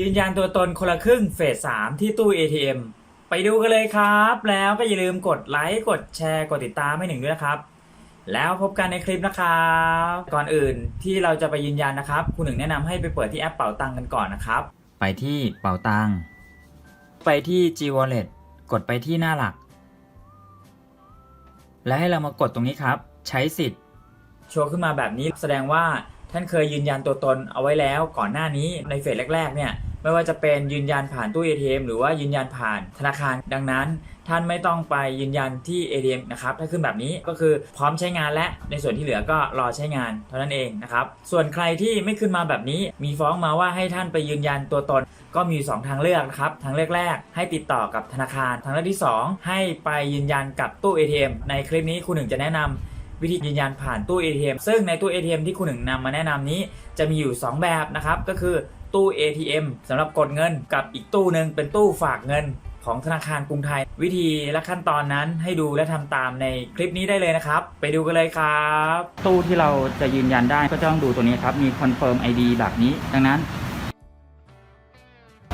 ยืนยันตัวตนคนละครึ่งเฟส3ที่ตู้ ATM ไปดูกันเลยครับ แล้วก็อย่าลืมกดไลค์กดแชร์กดติดตามให้หนึ่งด้วยนะครับ แล้วพบกันในคลิปนะครับ ก่อนอื่นที่เราจะไปยืนยันนะครับ คุณหนึ่งแนะนำให้ไปเปิดที่แอปเป๋าตังกันก่อนนะครับ ไปที่เป๋าตัง ไปที่ G Wallet กดไปที่หน้าหลัก และให้เรามากดตรงนี้ครับ ใช้สิทธิ์ โชว์ขึ้นมาแบบนี้แสดงว่าท่านเคยยืนยันตัวตนเอาไว้แล้วก่อนหน้านี้ในเฟสแรก ๆ เนี่ย ไม่ว่าจะเป็นยืนยันผ่านตู้ ATM หรือว่ายืนยันผ่านธนาคาร ดังนั้น ท่านไม่ต้องไปยืนยันที่ ATM นะครับ ถ้าขึ้นแบบนี้ก็คือพร้อมใช้งานและในส่วนที่เหลือก็รอใช้งานเท่านั้นเองนะครับ ส่วนใครที่ไม่ขึ้นมาแบบนี้ มีฟ้องมาว่าให้ท่านไปยืนยันตัวตน ก็มี 2 ทางเลือกนะครับ ทางเลือกแรก ให้ติดต่อกับธนาคาร ทางเลือกที่ 2 ให้ไปยืนยันกับตู้ ATM ในคลิปนี้คุณหนึ่งจะแนะนำวิธียืนยันผ่านตู้ ATM ซึ่งในตู้ ATM ที่คุณหนึ่งนำมาแนะนำนี้ จะมีอยู่ 2 แบบนะครับ ก็คือ ตู้ ATM สำหรับกดเงินกับอีกตู้หนึ่งเป็นตู้ฝากเงินของธนาคารกรุงไทย วิธีและขั้นตอนนั้นให้ดูและทำตามในคลิปนี้ได้เลยนะครับ ไปดูกันเลยครับ ตู้ที่เราจะยืนยันได้ก็ต้องดูตัวนี้ครับ มี confirm ID แบบนี้ ดังนั้น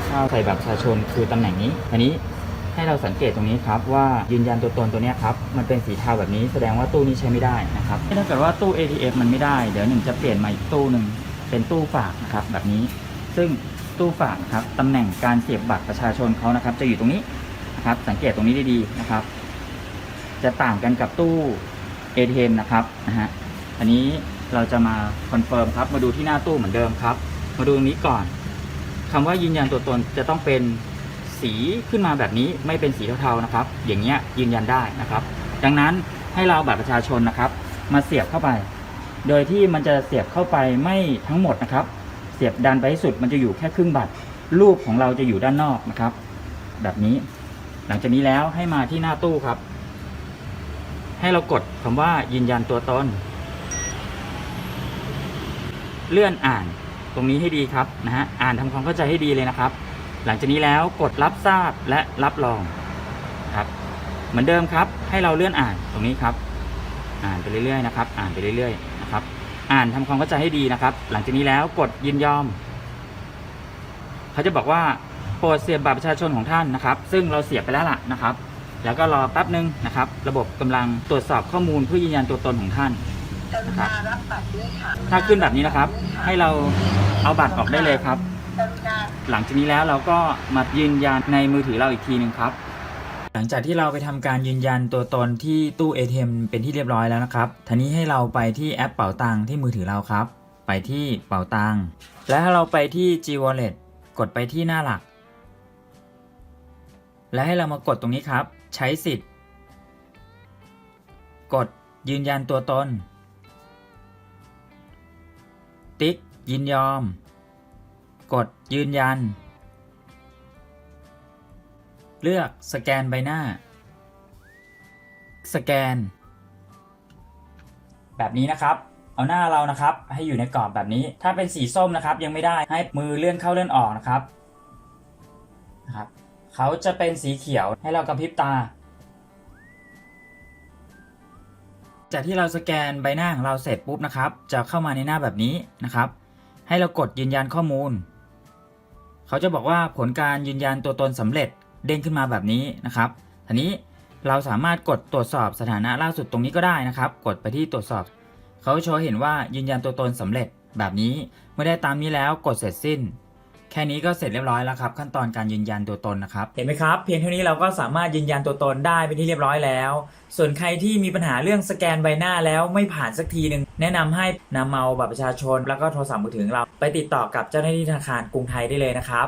ถ้าใส่แบบประชาชนคือตำแหน่งนี้อันนี้ให้เราสังเกตตรงนี้ครับว่ายืนยันตัวตนตัวเนี้ยครับ มันเป็นสีเทาแบบนี้แสดงว่าตู้นี้ใช้ไม่ได้นะครับถ้าเกิดว่าตู้ ATM มันไม่ได้ เดี๋ยวหนึ่งจะเปลี่ยนมาอีกตู้หนึ่งเป็นตู้ฝากนะครับแบบนี้ ซึ่งตู้ฝากนะครับตำแหน่งการเสียบบัตรประชาชนเขานะครับ จะอยู่ตรงนี้นะครับ สังเกตตรงนี้ดีๆนะครับ จะต่างกันกับตู้ ATM นะครับนะฮะอันนี้เราจะมาคอนเฟิร์มครับ มาดูที่หน้าตู้เหมือนเดิมครับ มาดูตรงนี้ก่อนคำว่ายืนยันตัวตนจะต้องเป็นสีขึ้นมาแบบนี้ไม่เป็นสีเทาๆนะครับ อย่างเงี้ยยืนยันได้นะครับ ดังนั้นให้เราบัตรประชาชนนะครับ มาเสียบเข้าไป โดยที่มันจะเสียบเข้าไปไม่ทั้งหมดนะครับ เสียบดันไปให้สุดมันจะอยู่แค่ครึ่งบัตรรูปของเราจะอยู่ด้านนอกนะครับ แบบนี้ หลังจากนี้แล้วให้มาที่หน้าตู้ครับ ให้เรากดคำว่ายืนยันตัวตนเลื่อนอ่านตรงนี้ให้ดีครับนะฮะอ่านทำความเข้าใจให้ดีเลยนะครับ หลังจากนี้แล้วกดรับทราบและรับรองครับ เหมือนเดิมครับ ให้เราเลื่อนอ่านตรงนี้ครับ อ่านไปเรื่อยๆนะครับ อ่านไปเรื่อยๆนะครับ อ่านทำความเข้าใจให้ดีนะครับ หลังจากนี้แล้วกดยินยอม เขาจะบอกว่าโปรดเสียบบัตรประชาชนของท่านนะครับ ซึ่งเราเสียบไปแล้วล่ะนะครับ แล้วก็รอแป๊บนึงนะครับ ระบบกำลังตรวจสอบข้อมูลเพื่อยืนยันตัวตนของท่านกรุณารับบัตรด้วยค่ะถ้าขึ้นแบบนี้นะครับ ให้เราเอาบัตรออกได้เลยครับกรุณาหลังจากนี้แล้วเราก็มายืนยันในมือถือเราอีกทีหนึ่งครับ หลังจากที่เราไปทำการยืนยันตัวตนที่ตู้ ATM เป็นที่เรียบร้อยแล้วนะครับทีนี้ให้เราไปที่แอปเป๋าตังที่มือถือเราครับ ไปที่เป๋าตังและถ้าเราไปที่ G Wallet กดไปที่หน้าหลัก และให้เรามากดตรงนี้ครับ ใช้สิทธิ์ กดยืนยันตัวตน ติ๊กยินยอม กดยืนยัน เลือกสแกนใบหน้า สแกน แบบนี้นะครับ เอาหน้าเรานะครับ ให้อยู่ในกรอบแบบนี้ ถ้าเป็นสีส้มนะครับ ยังไม่ได้ให้มือเลื่อนเข้าเลื่อนออกนะครับนะครับเขาจะเป็นสีเขียวให้เรากระพริบตา จากที่เราสแกนใบหน้าของเราเสร็จปุ๊บนะครับ จะเข้ามาในหน้าแบบนี้นะครับ ให้เรากดยืนยันข้อมูล เขาจะบอกว่าผลการยืนยันตัวตนสำเร็จ เด้งขึ้นมาแบบนี้นะครับทีนี้เราสามารถกดตรวจสอบสถานะล่าสุดตรงนี้ก็ได้นะครับ กดไปที่ตรวจสอบ เขาโชว์เห็นว่ายืนยันตัวตนสำเร็จแบบนี้เมื่อได้ตามนี้แล้วกดเสร็จสิ้น แค่นี้ก็เสร็จเรียบร้อยแล้วครับ ขั้นตอนการยืนยันตัวตนนะครับ เห็นไหมครับ เพียงเท่านี้เราก็สามารถยืนยันตัวตนได้เป็นที่เรียบร้อยแล้ว ส่วนใครที่มีปัญหาเรื่องสแกนใบหน้าแล้วไม่ผ่านสักทีหนึ่งแนะนำให้นำเอาบัตรประชาชน แล้วก็โทรศัพท์มือถือของเรา ไปติดต่อกับเจ้าหน้าที่ธนาคารกรุงไทยได้เลยนะครับ